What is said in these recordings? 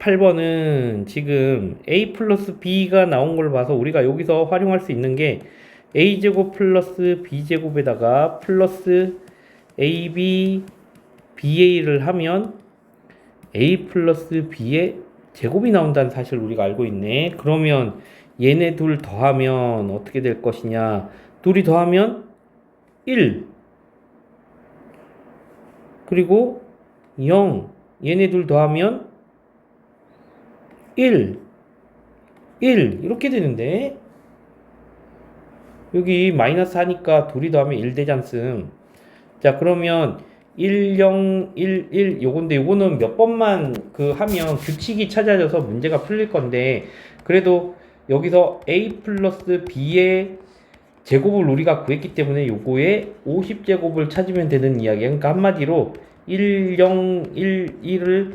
8번은 지금 a 플러스 b가 나온 걸 봐서 우리가 여기서 활용할 수 있는 게 a제곱 플러스 b제곱에다가 플러스 ab ba를 하면 a 플러스 b의 제곱이 나온다는 사실을 우리가 알고 있네. 그러면 얘네 둘 더하면 어떻게 될 것이냐? 둘이 더하면 1. 그리고 0. 얘네 둘 더하면 1. 1. 이렇게 되는데 여기 마이너스 하니까 둘이 더하면 1 되지 않음. 자, 그러면 1, 0, 1, 1 요건데 요거는 몇 번만 그 하면 규칙이 찾아져서 문제가 풀릴 건데 그래도 여기서 a 플러스 b의 제곱을 우리가 구했기 때문에 요거의 50제곱을 찾으면 되는 이야기야. 그러니까 한마디로 1, 0, 1, 1을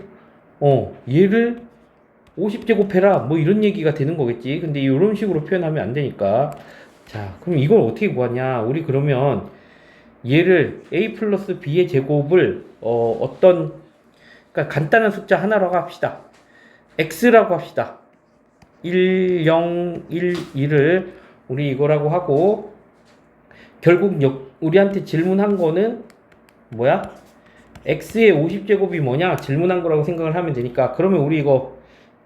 어 얘를 50제곱 해라 뭐 이런 얘기가 되는 거겠지. 근데 이런 식으로 표현하면 안 되니까 자 그럼 이걸 어떻게 구하냐? 우리 그러면 얘를 a 플러스 b의 제곱을 어, 어떤 그러니까 간단한 숫자 하나라고 합시다. x라고 합시다. 1, 0, 1, 2를 우리 이거라고 하고 결국 역, 우리한테 질문한 거는 뭐야? x의 50제곱이 뭐냐? 질문한 거라고 생각을 하면 되니까 그러면 우리 이거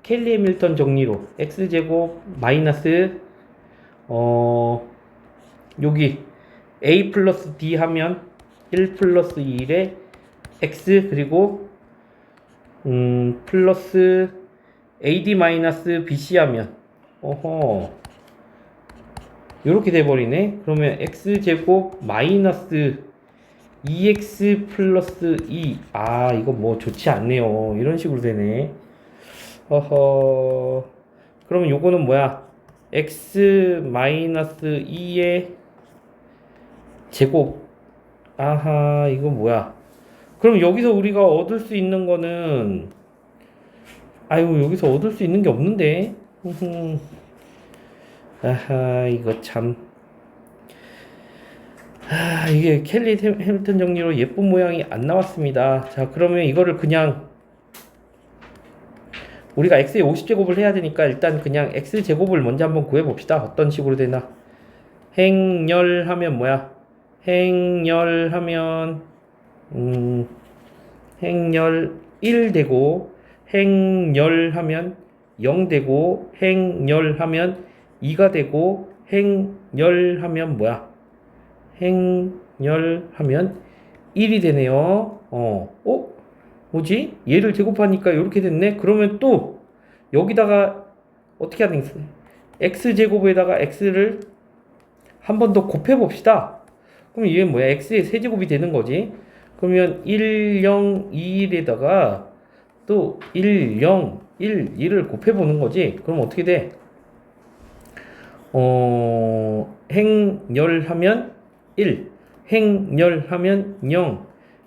켈리 해밀턴 정리로 x제곱 마이너스 어 여기 a 플러스 d 하면 1 플러스 1에 x 그리고 음 플러스 ad 마이너스 bc 하면 어허 이렇게 돼버리네. 그러면 x 제곱 마이너스 2x 플러스 2 아 이거 뭐 좋지 않네요. 이런 식으로 되네 어허. 그러면 요거는 뭐야? X 마이너스 2의 제곱. 아하 이거 뭐야? 그럼 여기서 우리가 얻을 수 있는 거는 아유 여기서 얻을 수 있는 게 없는데. 아하 이거 참. 아, 이게 켈리 햄- 해밀턴 정리로 예쁜 모양이 안 나왔습니다. 자, 그러면 이거를 그냥 우리가 x의 50제곱을 해야 되니까 일단 그냥 x제곱을 먼저 한번 구해봅시다. 어떤 식으로 되나? 행렬하면 뭐야? 행렬하면 음, 행렬 1 되고 행렬하면 0 되고 행렬하면 2가 되고 행렬하면 뭐야? 행렬하면 1이 되네요. 어, 어? 뭐지? 얘를 제곱하니까 이렇게 됐네. 그러면 또 여기다가 어떻게 하는 게 x 제곱에다가 x를 한 번 더 곱해 봅시다. 그럼 이게 뭐야? x의 세제곱이 되는 거지. 그러면 1, 0, 2, 1에다가 또 1, 0, 1, 2를 곱해 보는 거지. 그럼 어떻게 돼? 어, 행렬하면 1, 행렬하면 0,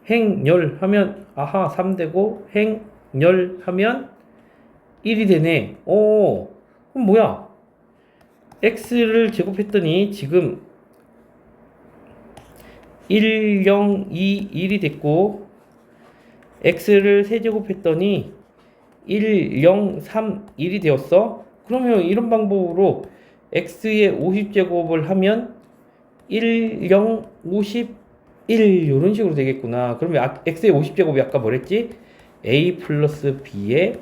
행렬하면 아하 3 되고 행렬하면 1이 되네. 오, 그럼 뭐야? x를 제곱했더니 지금 1, 0, 2, 1이 됐고 x를 세제곱했더니 1, 0, 3, 1이 되었어. 그러면 이런 방법으로 x의 50제곱을 하면 1, 0, 51 이런 식으로 되겠구나. 그러면 아- x의 50제곱이 아까 뭐랬지? a 플러스 b의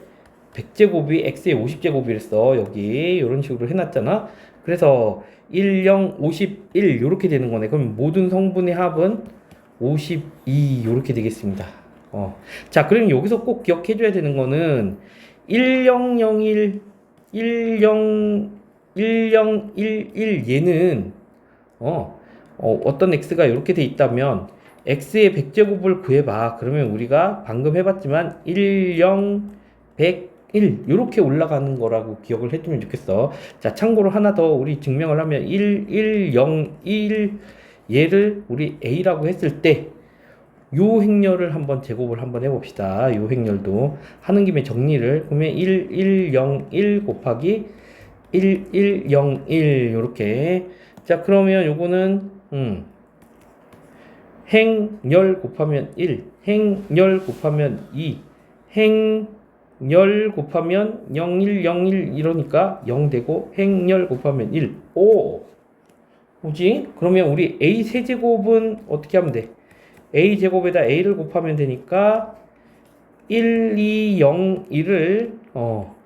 100제곱이 x의 50제곱이랬어. 여기 이런 식으로 해놨잖아. 그래서 1, 0, 51 이렇게 되는 거네. 그럼 모든 성분의 합은 52 이렇게 되겠습니다. 어. 자, 그럼 여기서 꼭 기억해줘야 되는 거는 1001, 10, 1011 얘는 어, 어, 어떤 x가 이렇게 돼 있다면 x의 100제곱을 구해봐. 그러면 우리가 방금 해봤지만 1, 0, 100, 1 이렇게 올라가는 거라고 기억을 해주면 좋겠어. 자, 참고로 하나 더 우리 증명을 하면 1, 1, 0, 1 얘를 우리 a라고 했을 때 요 행렬을 한번 제곱을 한번 해봅시다. 요 행렬도 하는 김에 정리를 그러면 1, 1, 0, 1 곱하기 1, 1, 0, 1 요렇게 자 그러면 요거는 음 행렬 곱하면 1 행렬 곱하면 2 행, 행열 곱하면 01, 01 이러니까 0 되고 행열 곱하면 1. 오! 뭐지? 그러면 우리 a 세제곱은 어떻게 하면 돼? a 제곱에다 a를 곱하면 되니까 1, 2, 0, 1을 어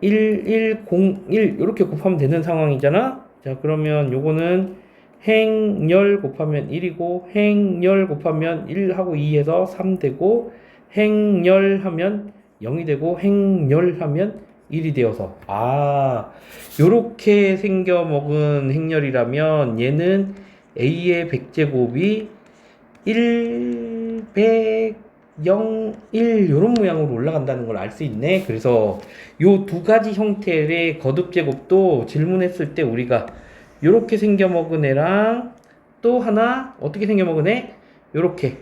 1, 1, 0, 1 이렇게 곱하면 되는 상황이잖아. 자, 그러면 요거는 행열 곱하면 1이고 행열 곱하면 1하고 2해서 3 되고 행열 하면 0이 되고 행열 하면 1이 되어서 아 요렇게 생겨 먹은 행열이라면 얘는 a의 100제곱이 1, 100, 0, 1 요런 모양으로 올라간다는 걸 알 수 있네. 그래서 요 두 가지 형태의 거듭 제곱도 질문했을 때 우리가 요렇게 생겨 먹은 애랑 또 하나 어떻게 생겨 먹은 애? 요렇게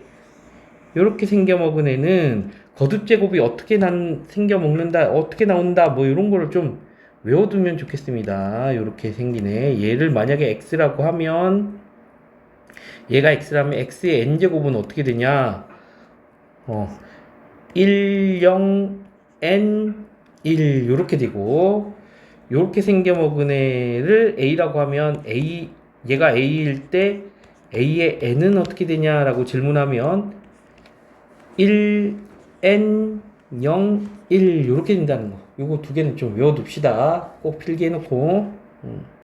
요렇게 생겨 먹은 애는 거듭 제곱이 어떻게 난 생겨 먹는다 어떻게 나온다 뭐 이런 거를 좀 외워두면 좋겠습니다. 요렇게 생기네. 얘를 만약에 x라고 하면 얘가 x라면 x의 n 제곱은 어떻게 되냐? 어 1, 0, n, 1 요렇게 되고 요렇게 생겨 먹은 애를 a라고 하면 a 얘가 a일 때 a의 n은 어떻게 되냐라고 질문하면 1, n, 0, 1 요렇게 된다는 거. 요거 두 개는 좀 외워둡시다. 꼭 필기해놓고. 음.